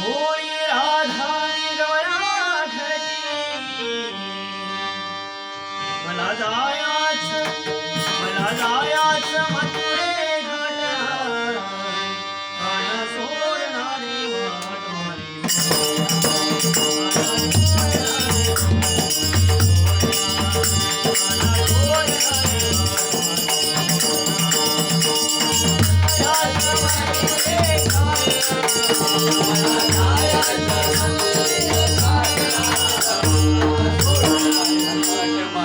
भोळी राधा मला जायाच मला जाया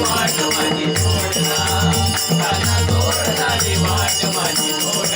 वाट माझी सोडला काना तोडला वाट माझी सोडला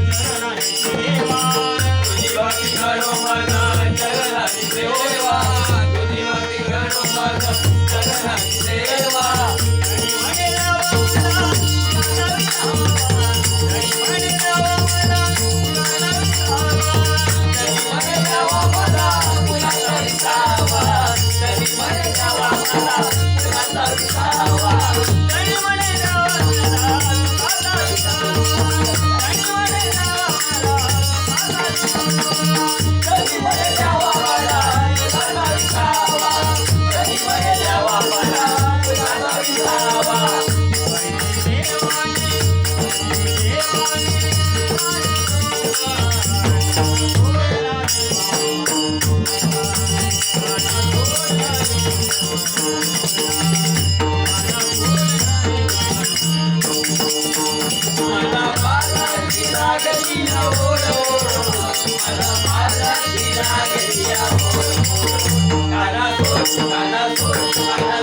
सोडला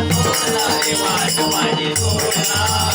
सोडला